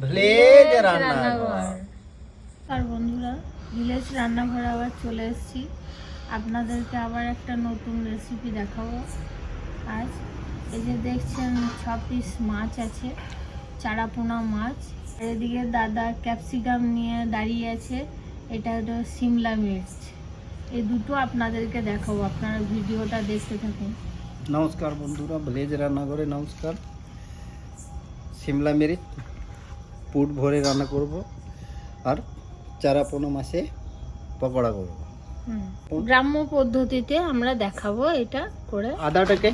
Village রান্নাঘর। আর বন্ধুরা village রান্নাঘরে আবার চলে এসেছি। আপনাদেরকে আবার একটা নতুন রেসিপি দেখাবো। আজ এই যে দেখছেন ছ পিস মাছ আছে চারাপোনা মাছ। এদিকে দাদা ক্যাপসিকাম নিয়ে দাঁড়িয়ে আছে এটা হলো সিমলা মির্চ। এই দুটো আপনাদেরকে দেখাবো আপনারা ভিডিওটা দেখতে থাকুন। নমস্কার বন্ধুরা ভিলেজ রান্নাঘরে নমস্কার। সিমলা মিরিচ পুট ভরে রান্না করব আর চারা পোনা মাসে পকোড়া করব। গ্রাম্য পদ্ধতিতে আমরা দেখাবো এটা করে। আদাটাকে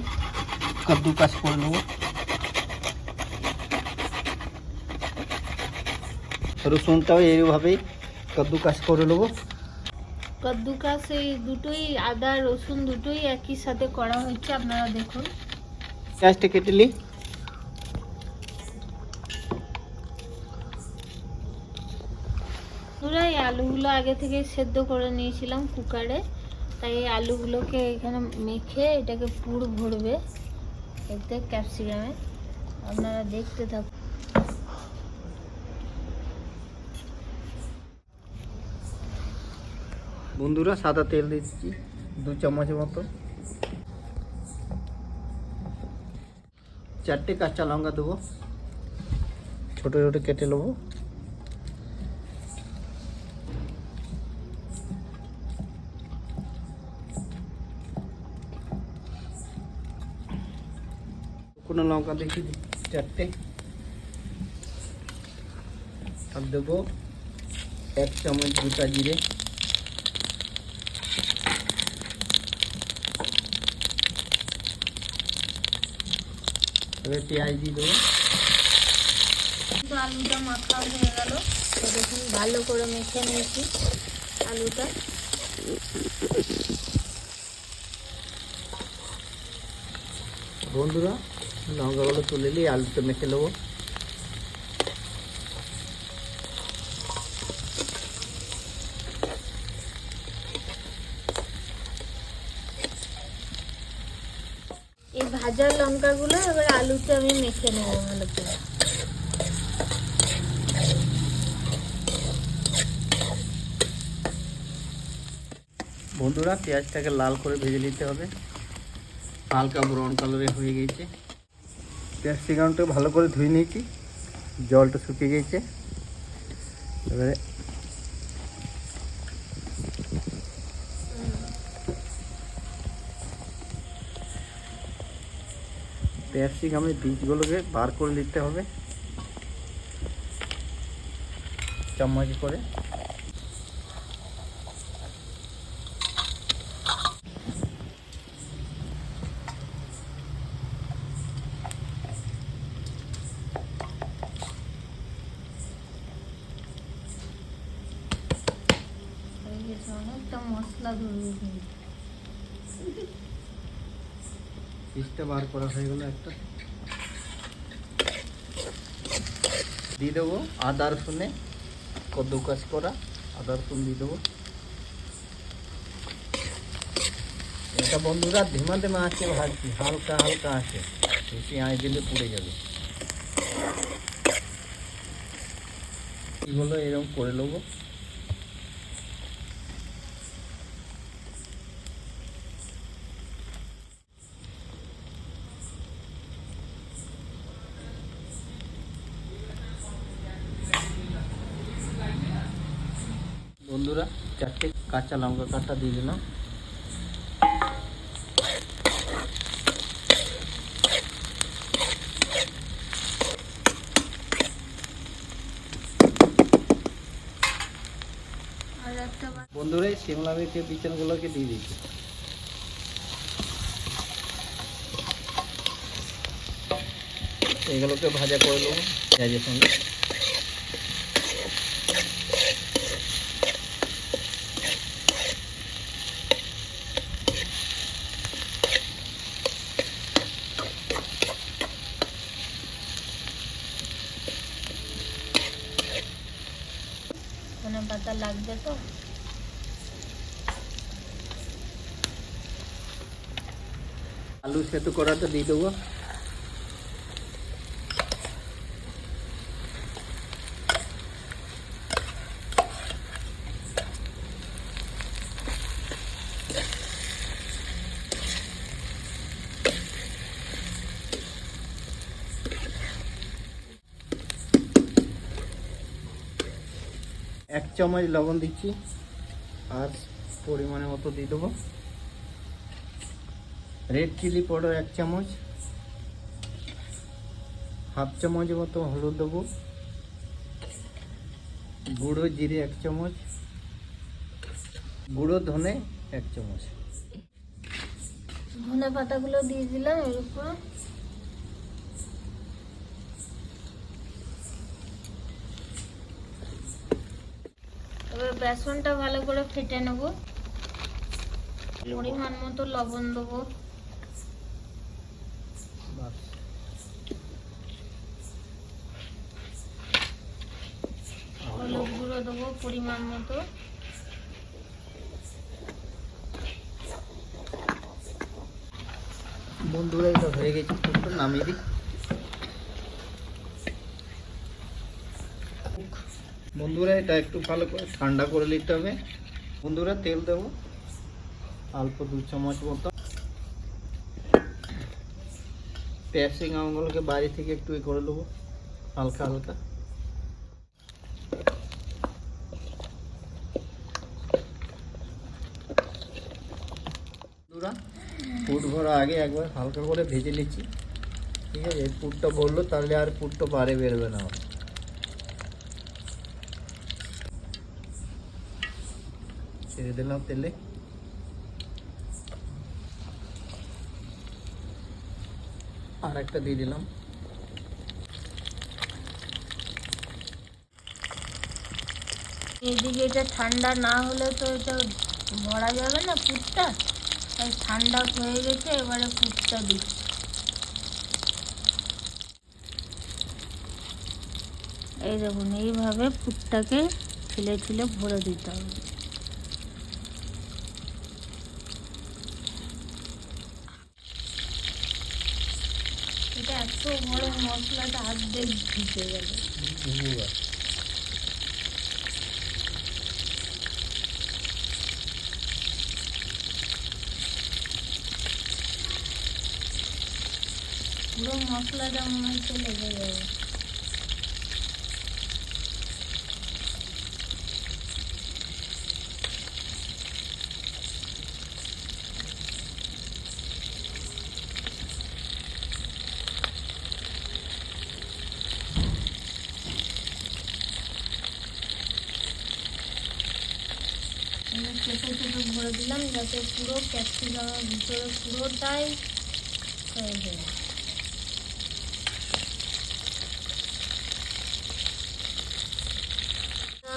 কদ্দু কাজ করে নেব। রসুনটাও এইভাবেই কদ্দু কাজ করে নেব। কদ্দুকাস এই দুটোই আদা রসুন দুটোই একই সাথে করা হচ্ছে আপনারা দেখুন। পেঁয়াজটা কেটে নিই। পুরো এই আলুগুলো আগে থেকে সেদ্ধ করে নিয়েছিলাম কুকারে। তাই এই আলুগুলোকে এখানে মেখে এটাকে পুর ভরবে এতে ক্যাপসিকামে। আপনারা দেখতে থাকুন। বন্ধুরা, সাদা তেল দিচ্ছি, দু চামচের মতো। চারটে কাঁচা লঙ্কা দেবো। ছোটো ছোটো কেটে নেব। কোনো লঙ্কা দেখি চারটে। আর দেবো এক চামচ গোটা জিরে। এবার পেঁয়াজ দিয়ে দেবো। আলুটা মাখা হয়ে গেল। তো দেখুন ভালো করে মেখে নিয়েছি আলুটা। বন্ধুরা লঙ্কাগুলো তুলে নিয়ে আলুটা মেখে নেব। এই ভাজা লঙ্কাগুলো এবার আলুতে আমি মেখে নেব ভালো করে। বন্ধুরা পেঁয়াজটাকে লাল করে ভেজে নিতে হবে। হালকা ব্রাউন কালারে হয়ে গেছে। ক্যাপসিকামটা ভালো করে ধুয়ে নিয়েছি। জলটা শুকিয়ে গেছে। এবারে ক্যাপসিকামের বীজগুলোকে বার করে নিতে হবে। চামচ করে হয়ে গেছে অনেকটা মশলা ধরবে কিন্তু পিসটা বার করা হয়ে গেল একটা। দিয়ে দেবো আদা রসুনে কদ্দুকাস করা আদা রসুন দিয়ে দেবো। এটা বন্ধুরা ধিমা ধিমা আছে ভাজছি হালকা হালকা আছে। বেশি আঁচ দিলে পুড়ে যাবে। এগুলো এরকম করে নেব। বন্ধুরা, চারটে কাঁচা লঙ্কা কাটা দিয়ে দিলাম। বন্ধুরা শিমলা মির্চের বিছানগুলোকে দিয়ে দিচ্ছি। এগুলোকে ভাজা করে নেব, পেঁয়াজের সঙ্গে। লাগবে তো আলু সেদ্ধ করাটা দিয়ে দেবো এক চামচ লবণ দিচ্ছি। আর পরিমাণে মতো দিয়ে দেবো। রেড চিলি পাউডার এক চামচ। হাফ চামচ মতো হলুদ দেবো। গুঁড়ো জিরে এক চামচ। গুঁড়ো ধনে এক চামচ। ধনে পাতাগুলো দিয়ে দিলাম এর উপর। এবার বেসনটা ভালো করে ফেটে নেব। পরিমাণ মতো লবণ দেবো। হলুদ গুঁড়ো দেবো পরিমাণ মতো। বন্ধুরা, এটা হয়ে গেছে। নামিয়ে দিই। বন্ধুরা, এটা একটু ভালো করে ঠান্ডা করে নিতে হবে। বন্ধুরা, তেল দেবো। অল্প দু চামচ মতো। পেঁয়াজ আমগুলোকে বাইরে থেকে একটু করে দেবো হালকা হালকা। পুট ভরা আগে একবার হালকা করে ভেজে নিচ্ছি। ঠিক আছে? পুরটা ভরলো তাহলে আর পুরটা বারে বেরোবে না। ছেড়ে দিলাম তেলে আর একটা দিয়ে দিলাম এদিকে এটা ঠান্ডা না হলে তো এটা ভরা যাবে না পুরটা তাই ঠান্ডা হয়ে গেছে, এবারে পুরটা দিচ্ছি এই দেখুন, এইভাবে পুরটাকে ছিলে ছিলে ভরে দিতে হবে এটা এত বড় মশলাটা গেল। পুরো মশলাটা মনে হচ্ছে লেগে যাবে আমি ছোটো ছোটো ভরে দিলাম যাতে পুরো ক্যাপসিকামের ভিতরে পুরোটাই হয়ে যায়।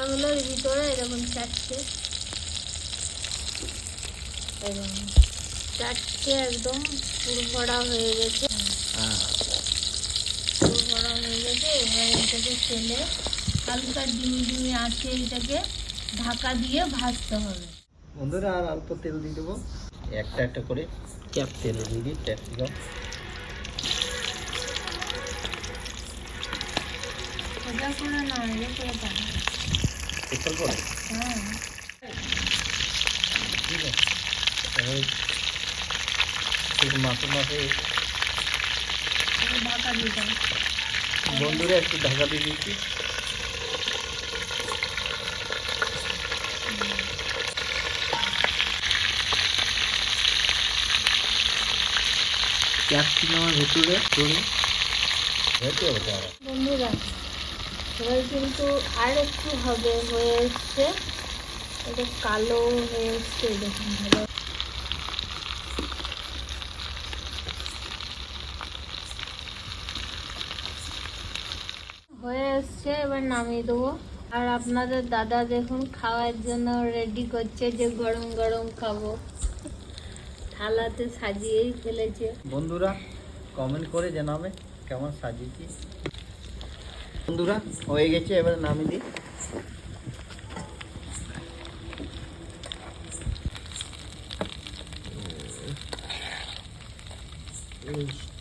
ওগুলোর ভিতরে এরকম চারটে এরকম চারটে একদম পুর ভরা হয়ে গেছে। হ্যাঁ পুর হয়ে গেছে, এবার এটাকে তেলে হালকা ডিমি ডিমি আছে এটাকে ঢাকা দিয়ে ভাজতে হবে। বন্ধুরা আর অল্প তেল দিয়ে দেবো। একটা একটা করে ক্যাপ তেল দিয়ে দিই ক্যাপসিকাম। এবার দিয়ে বন্ধুরা একটু ঢাকা দিয়ে দিচ্ছি। ক্যাপসিকামের ভেতরে বন্ধুরা, এবার কিন্তু আর একটু হবে, হয়ে এসছে। এটা কালো হয়ে এসছে দেখুন, ভালো। হয়ে এসছে, এবার নামিয়ে দেবো। আর আপনাদের দাদা দেখুন, খাওয়ার জন্য রেডি করছে যে গরম গরম খাব। থালাতে সাজিয়েই ফেলেছে। বন্ধুরা কমেন্ট করে জানাবে কেমন সাজিয়েছি। বন্ধুরা হয়ে গেছে এবার নামিয়ে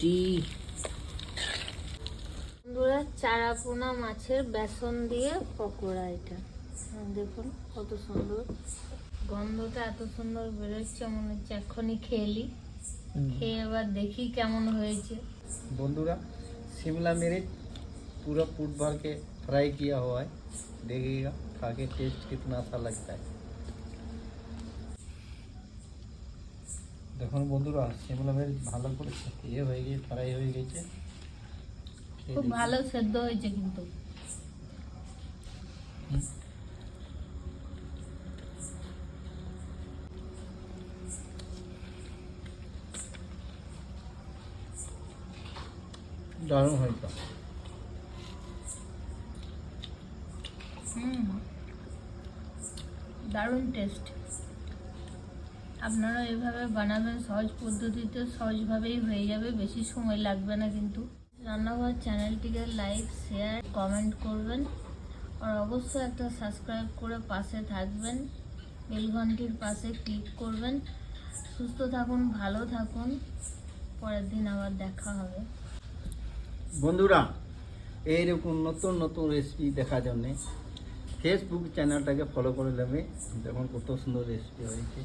দিই। বন্ধুরা চারাপোনা মাছের বেসন দিয়ে পকোড়া এটা। দেখুন কত সুন্দর। গন্ধটা এত সুন্দর বেরোচ্ছে মনে হচ্ছে এক্ষুনি খেলি খেয়ে এবার দেখি কেমন হয়েছে বন্ধুরা সিমলা মিরিচ पूरा फूट भर के फ्राई किया हुआ है देखिएगा खा के टेस्ट कितना अच्छा लगता है দেখুন বন্ধুরা শিমলা মির্চ ভালো করে ইয়ে হয়ে গিয়ে ফ্রাই হয়ে গেছে খেয়ে খুব দেখুন। ভালো সেদ্ধ হয়েছে কিন্তু দারুণ হয়েছে দারুণ টেস্ট আপনারা এভাবে বানাবেন সহজ পদ্ধতিতে, সহজভাবেই হয়ে যাবে, বেশি সময় লাগবে না কিন্তু। রান্নাঘর চ্যানেলটিকে লাইক শেয়ার কমেন্ট করবেন। আর অবশ্যই একটা সাবস্ক্রাইব করে পাশে থাকবেন। বেল ঘন্টির পাশে ক্লিক করবেন। সুস্থ থাকুন, ভালো থাকুন। পরের দিন আবার দেখা হবে। বন্ধুরা, এইরকম নতুন নতুন রেসিপি দেখার জন্যে ফেসবুক চ্যানেলটাকে ফলো করে নেবে। দেখুন কত সুন্দর রেসিপি হয়েছে।